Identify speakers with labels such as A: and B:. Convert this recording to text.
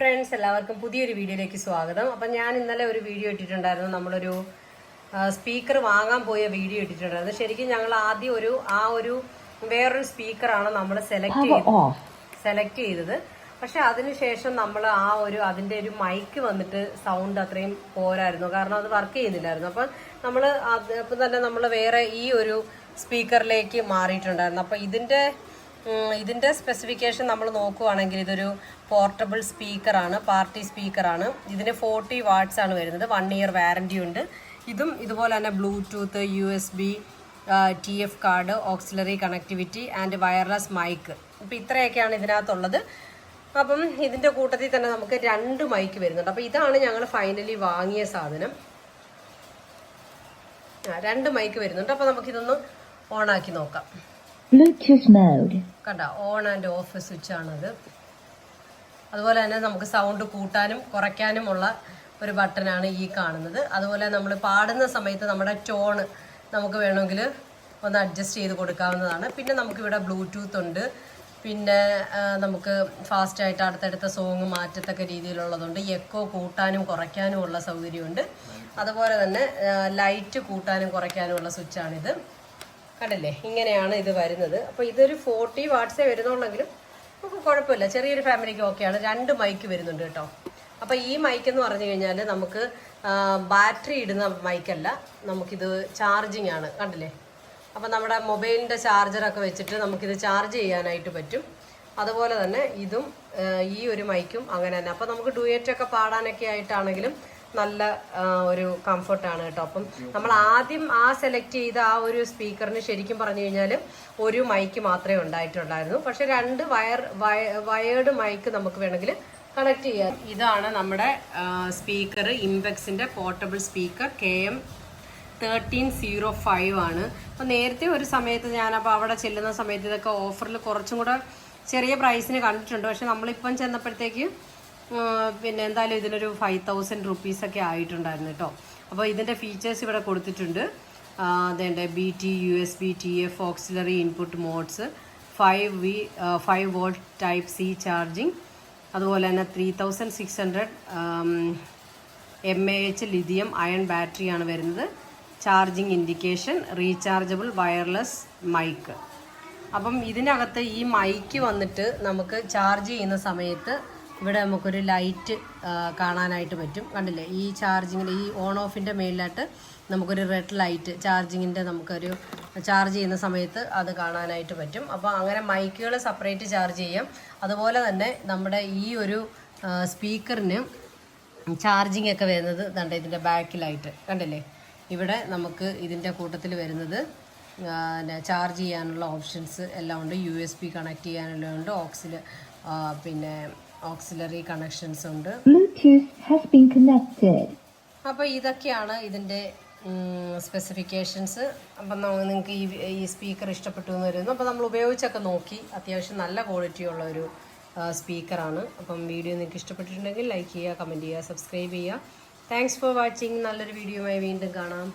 A: Friends എല്ലാവർക്കും പുതിയൊരു വീഡിയോയിലേക്ക് സ്വാഗതം. അപ്പം ഞാൻ ഇന്നലെ ഒരു വീഡിയോ ഇട്ടിട്ടുണ്ടായിരുന്നു. നമ്മളൊരു സ്പീക്കർ വാങ്ങാൻ പോയ വീഡിയോ ഇട്ടിട്ടുണ്ടായിരുന്നു. ശരിക്കും ഞങ്ങൾ ആദ്യം ഒരു ആ ഒരു വേറൊരു സ്പീക്കറാണ് നമ്മൾ സെലക്ട് ചെയ്ത് സെലക്ട് ചെയ്തത്. പക്ഷെ അതിനുശേഷം നമ്മൾ ആ ഒരു അതിന്റെ ഒരു മൈക്ക് വന്നിട്ട് സൗണ്ട് അത്രയും പോരായിരുന്നു. കാരണം അത് വർക്ക് ചെയ്യുന്നില്ലായിരുന്നു. അപ്പം നമ്മൾ അപ്പം തന്നെ നമ്മൾ വേറെ ഈ ഒരു സ്പീക്കറിലേക്ക് മാറിയിട്ടുണ്ടായിരുന്നു. അപ്പം ഇതിന്റെ ഉം, ഇതിന്റെ സ്പെസിഫിക്കേഷൻ നമ്മൾ നോക്കുകയാണെങ്കിൽ ഇതൊരു പോർട്ടബിൾ സ്പീക്കറാണ് പാർട്ടി സ്പീക്കറാണ് ഇതിന് ഫോർട്ടി വാട്ട്സ് ആണ് വരുന്നത് വൺ ഇയർ വാറന്റി ഉണ്ട്. ഇതും ഇതുപോലെ തന്നെ Bluetooth U S B T F card auxiliary connectivity and wireless mic അപ്പം ഇത്രയൊക്കെയാണ് ഇതിനകത്തുള്ളത്. അപ്പം ഇതിന്റെ കൂട്ടത്തിൽ തന്നെ നമുക്ക് രണ്ട് മൈക്ക് വരുന്നുണ്ട്. അപ്പം ഇതാണ് ഞങ്ങൾ ഫൈനലി വാങ്ങിയ സാധനം. രണ്ട് മൈക്ക് വരുന്നുണ്ട്. അപ്പം നമുക്കിതൊന്ന് ഓണാക്കി നോക്കാം.
B: Bluetooth മോഡ്
A: കണ്ട ഓൺ ആൻഡ് ഓഫ് സ്വിച്ച് ആണത്. അതുപോലെ തന്നെ നമുക്ക് സൗണ്ട് കൂട്ടാനും കുറയ്ക്കാനുമുള്ള ഒരു ബട്ടനാണ് ഈ കാണുന്നത്. അതുപോലെ നമ്മൾ പാടുന്ന സമയത്ത് നമ്മുടെ ടോണ് നമുക്ക് വേണമെങ്കിൽ ഒന്ന് അഡ്ജസ്റ്റ് ചെയ്ത് കൊടുക്കാവുന്നതാണ്. പിന്നെ നമുക്കിവിടെ ബ്ലൂടൂത്ത് ഉണ്ട്. പിന്നെ നമുക്ക് ഫാസ്റ്റായിട്ട് അടുത്തടുത്ത സോങ് മാറ്റത്തക്ക രീതിയിലുള്ളതുണ്ട്. എക്കോ കൂട്ടാനും കുറയ്ക്കാനും ഉള്ള സൗകര്യമുണ്ട്. അതുപോലെ തന്നെ ലൈറ്റ് കൂട്ടാനും കുറയ്ക്കാനും ഉള്ള സ്വിച്ചാണിത് കണ്ടില്ലേ? ഇങ്ങനെയാണ് ഇത് വരുന്നത്. അപ്പോൾ ഇതൊരു ഫോർട്ടി വാട്ട്സേ വരുന്നുള്ളെങ്കിലും നമുക്ക് കുഴപ്പമില്ല. ചെറിയൊരു ഫാമിലിക്ക് ഓക്കെയാണ് രണ്ട് മൈക്ക് വരുന്നുണ്ട് കേട്ടോ. അപ്പോൾ ഈ മൈക്ക് എന്ന് പറഞ്ഞു കഴിഞ്ഞാൽ നമുക്ക് ബാറ്ററി ഇടുന്ന മൈക്കല്ല നമുക്കിത് ചാർജിങ് ആണ്. കണ്ടില്ലേ? അപ്പോൾ നമ്മുടെ മൊബൈലിന്റെ ചാർജറൊക്കെ വെച്ചിട്ട് നമുക്കിത് ചാർജ് ചെയ്യാനായിട്ട് പറ്റും. അതുപോലെ തന്നെ ഇതും ഈ ഒരു മൈക്കും അങ്ങനെ തന്നെ. അപ്പോൾ നമുക്ക് ഡുയേറ്റൊക്കെ പാടാനൊക്കെ ആയിട്ടാണെങ്കിലും നല്ല ഒരു കംഫർട്ടാണ് കേട്ടോ. അപ്പം നമ്മൾ ആദ്യം ആ സെലക്ട് ചെയ്ത ആ ഒരു സ്പീക്കറിന് ശരിക്കും പറഞ്ഞു കഴിഞ്ഞാൽ ഒരു മൈക്ക് മാത്രമേ ഉണ്ടായിട്ടുണ്ടായിരുന്നു. പക്ഷെ രണ്ട് വയർ വയേർഡ് മൈക്ക് നമുക്ക് വേണമെങ്കിൽ കണക്ട് ചെയ്യാം. ഇതാണ് നമ്മുടെ speaker ഇംപെക്സിന്റെ portable speaker K M thirteen zero five ആണ്. അപ്പോൾ നേരത്തെ ഒരു സമയത്ത് ഞാനപ്പോൾ അവിടെ ചെല്ലുന്ന സമയത്ത് ഇതൊക്കെ ഓഫറിൽ കുറച്ചും കൂടെ ചെറിയ പ്രൈസിന് കണ്ടിട്ടുണ്ട്. പക്ഷെ നമ്മളിപ്പം ചെന്നപ്പോഴത്തേക്ക് പിന്നെ എന്തായാലും ഇതിനൊരു ഫൈവ് തൗസൻഡ് റുപ്പീസൊക്കെ ആയിട്ടുണ്ടായിരുന്നു കേട്ടോ അപ്പോൾ ഇതിന്റെ ഫീച്ചേഴ്സ് ഇവിടെ കൊടുത്തിട്ടുണ്ട്. അതേണ്ട B T U S B T F auxiliary input modes five V five volt type C charging അതുപോലെ തന്നെ three thousand six hundred M A H lithium ion ബാറ്ററിയാണ് വരുന്നത്. Charging indication rechargeable wireless mic അപ്പം ഇതിനകത്ത് ഈ mic വന്നിട്ട് നമുക്ക് charge ചെയ്യുന്ന സമയത്ത് ഇവിടെ നമുക്കൊരു ലൈറ്റ് കാണാനായിട്ട് പറ്റും. കണ്ടില്ലേ? ഈ ചാർജിങ്ങിന്റെ ഈ ഓൺ ഓഫിന്റെ മേളിലായിട്ട് നമുക്കൊരു റെഡ് ലൈറ്റ് ചാർജിങ്ങിന്റെ നമുക്കൊരു ചാർജ് ചെയ്യുന്ന സമയത്ത് അത് കാണാനായിട്ട് പറ്റും. അപ്പോൾ അങ്ങനെ മൈക്കുകൾ സെപ്പറേറ്റ് ചാർജ് ചെയ്യാം. അതുപോലെ തന്നെ നമ്മുടെ ഈ ഒരു സ്പീക്കറിന് ചാർജിങ് ഒക്കെ വരുന്നത് ദണ്ട ഇതിന്റെ ബാക്കിലായിട്ട്. കണ്ടില്ലേ? ഇവിടെ നമുക്ക് ഇതിന്റെ കൂട്ടത്തിൽ വരുന്നത് ചാർജ് ചെയ്യാനുള്ള ഓപ്ഷൻസ് എല്ലാം ഉണ്ട്. യു എസ് ബി കണക്ട് ചെയ്യാനുള്ള ഉണ്ട്. ഓക്സിൽ പിന്നെ ഓക്സിലറി കണക്ഷൻസ് ഉണ്ട്.
B: Bluetooth has been connected.
A: അപ്പോൾ ഇതൊക്കെയാണ് ഇതിന്റെ സ്പെസിഫിക്കേഷൻസ് അപ്പം നിങ്ങൾക്ക് ഈ ഈ സ്പീക്കർ ഇഷ്ടപ്പെട്ടു എന്ന് വരുന്നു അപ്പോൾ നമ്മൾ ഉപയോഗിച്ചൊക്കെ നോക്കി. അത്യാവശ്യം നല്ല ക്വാളിറ്റി ഉള്ള ഒരു സ്പീക്കറാണ് അപ്പം വീഡിയോ നിങ്ങൾക്ക് ഇഷ്ടപ്പെട്ടിട്ടുണ്ടെങ്കിൽ ലൈക്ക് ചെയ്യുക കമന്റ് ചെയ്യുക സബ്സ്ക്രൈബ് ചെയ്യുക. താങ്ക്സ് ഫോർ വാച്ചിങ് നല്ലൊരു വീഡിയോയുമായി വീണ്ടും കാണാം.